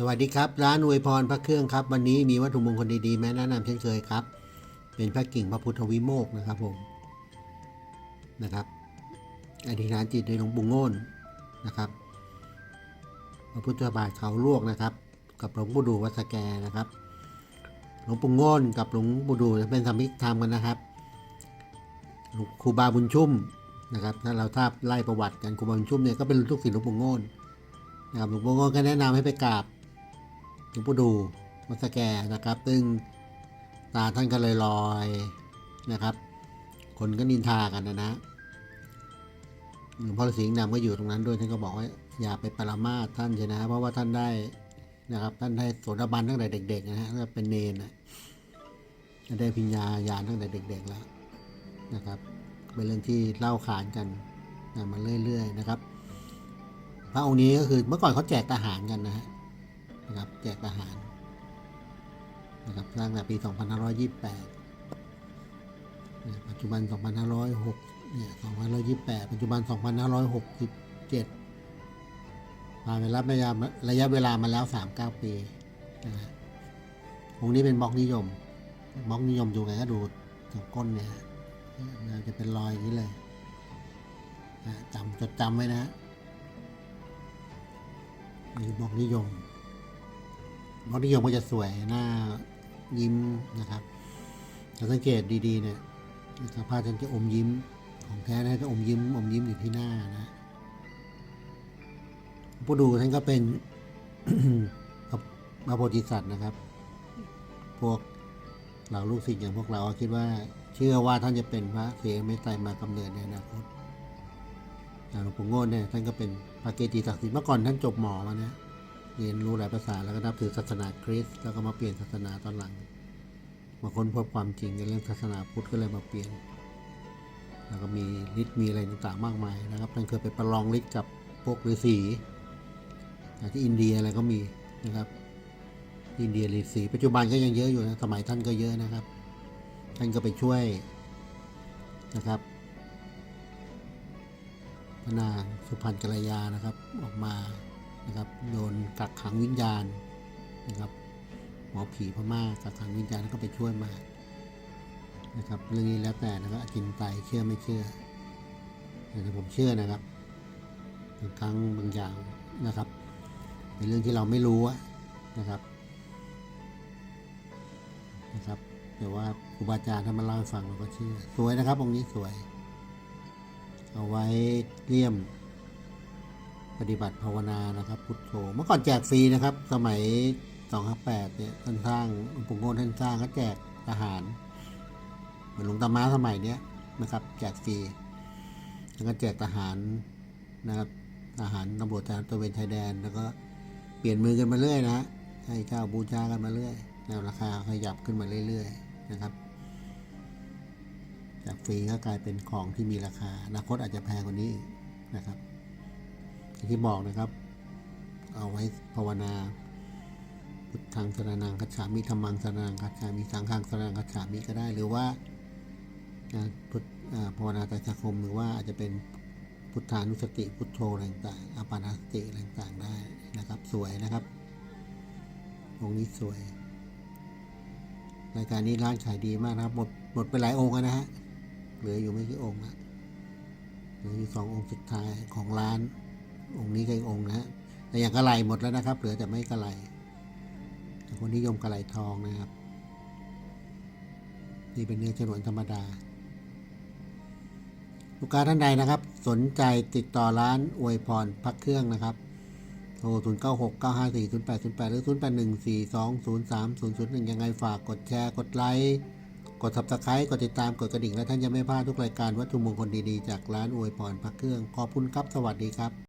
สวัสดีครับร้านอวยพรพระเครื่องครับ วันนี้มีวัตถุมงคลดีๆแม่แนะนำเช่นเคยครับ เป็นพระกิ่งพระพุทธวิโมกข์นะครับผมนะครับอธิษฐานจิตโดยหลวงปู่โง่นนะครับ พระพุทธบาทเขาลวกนะครับ กับหลวงปู่ดูวัดสแกนะครับ หลวงปู่โง่นกับหลวงปู่ดูเป็นสามิกธรรมกันนะครับครูบาบุญชุ่มนะครับถ้าเราทราบไล่ประวัติกันครูบาบุญชุ่มเนี่ยก็เป็นลูกศิษย์หลวงปู่โง่นนะครับหลวงปู่โง่ก็แนะนำให้ไปกราบ หลวงปู่ดูวัดสแกนะครับ ซึ่งตาท่านก็เลยลอยนะครับ คนก็นินทากันนะนะหลวงพ่อฤาษีลิงดำก็อยู่ตรงนั้นด้วยท่านก็บอกว่าอย่าไปปรามาสท่านใช่นะ เพราะว่าท่านได้นะครับ ท่านได้โสดาบันตั้งแต่เด็ก ๆ นะฮะเป็นเนนนะได้พิญญาญาณตั้งแต่เด็ก ๆ แล้วนะครับเป็นเรื่องที่เล่าขานกันนะมาเรื่อย ๆ นะครับ พระองค์นี้ก็คือเมื่อก่อนเขาแจกทหารกันนะฮะ นะครับแจกทหารนะครับสร้างแต่ปี 2528เนี่ยปัจจุบัน 2506 เนี่ย 2528 ปัจจุบัน 2567 ผ่านไประยะระยะเวลามาแล้ว 39 ปีนะฮะองนี้เป็นบล็อกนิยม บล็อกนิยมดูไงก็ดูตรงก้นเนี่ยฮะเนี่ยจะเป็นรอยอย่างนี้เลยนะจำจดจำไว้นะฮะนี่บอกนิยม บอกนิยมก็จะสวยหน้ายิ้มนะครับถ้าสังเกตดีๆเนี่ยสภาพท่านจะอมยิ้มของแท้นะจะอมยิ้มอมยิ้มอยู่ที่หน้านะผู้ดูท่านก็เป็นพระพระโพธิสัตว์นะครับ พวกเราลูกศิษย์อย่างพวกเราคิดว่าเชื่อว่าท่านจะเป็นพระเสไม่ไตรมากำเนิดในอนาคตอย่างหลวงปู่โง่เนี่ยท่านก็เป็นพระเกจิศักดิ์สิทธิ์เมื่อก่อนท่านจบหมอมานะ เรียนรู้หลายภาษาแล้วก็นับถือศาสนาคริสต์แล้วก็มาเปลี่ยนศาสนาตอนหลัง มาค้นพบความจริงในเรื่องศาสนาพุทธก็เลยมาเปลี่ยน แล้วก็มีฤทธิ์มีอะไรต่างๆมากมายนะครับท่านเคยไปประลองฤทธิ์กับพวกฤาษีอย่างที่อินเดียอะไรก็มีนะครับ อินเดียฤาษีปัจจุบันก็ยังเยอะอยู่นะสมัยท่านก็เยอะนะครับ ท่านก็ไปช่วยนะครับพระนางสุพรรณกัลยานะครับออกมา นะครับโดนกักขังวิญญาณนะครับหมอผีพม่ากักขังวิญญาณแล้วก็ไปช่วยมานะครับเรื่องนี้แล้วแต่นะครับอจินไตยเชื่อไม่เชื่อแต่ผมเชื่อนะครับบางครั้งบางอย่างนะครับเป็นเรื่องที่เราไม่รู้นะครับนะครับแต่ว่าครูบาอาจารย์ท่านมาเล่าให้ฟังเราก็เชื่อ สวยนะครับองค์นี้สวย เอาไว้เลี่ยม ปฏิบัติภาวนานะครับพุทโธเมื่อก่อนแจกฟรีนะครับ สมัย258เนี่ยท่านสร้างหลวงปู่โง่ท่านสร้างก็แจกทหาร เหมือนหลวงตาม้าสมัยเนี้ยนะครับ แจกฟรีแล้วก็แจกทหารนะครับทหารตำรวจทหารตระเวนชายแดน แล้วก็เปลี่ยนมือกันมาเรื่อยนะให้เช่าบูชากันมาเรื่อยแล้วราคาขยับขึ้นมาเรื่อย ๆ นะครับ จากฟรีก็กลายเป็นของที่มีราคาอนาคตอาจจะแพงกว่านี้นะครับ อย่างที่บอกนะครับ เอาไว้ภาวนา พุทธังสรนังคัจฉามิธรรมังสรนังคัจฉามิสังฆังสรนังคัจฉามิก็ได้ หรือว่าอ่าพุทธภาวนาไตรสคมหรือว่าอาจจะเป็นพุทธานุสติพุทโธอะไรต่างๆอาปานาสติอะไรต่างๆได้นะครับ สวยนะครับองค์นี้สวยรายการนี้ร้านขายดีมากนะครับ หมดหมดไปหลายองค์แล้วนะฮะเหลืออยู่ไม่กี่องค์นะเหลืออยู่สององค์สุดท้ายของร้าน องค์นี้ก็อีกองค์นะฮะแต่อย่างกระไหลหมดแล้วนะครับ เหลือแต่ไม่กระไหลคนนิยมกระไหลทองนะครับ นี่เป็นเนื้อฉนวนธรรมดา ลูกค้าท่านใดนะครับ สนใจติดต่อร้านอวยพรพักเครื่องนะครับโทร0 9 6 9 5 4 0 8 0 8 หรือ 0 8 1 4 2 0 3 0 0 1 ยังไงฝากกดแชร์ กดไลค์ กด subscribe กดติดตาม กดกระดิ่ง และท่านจะไม่พลาดทุกรายการวัตถุมงคลดี ๆ จากร้านอวยพรพักเครื่อง ขอบคุณครับ สวัสดีครับ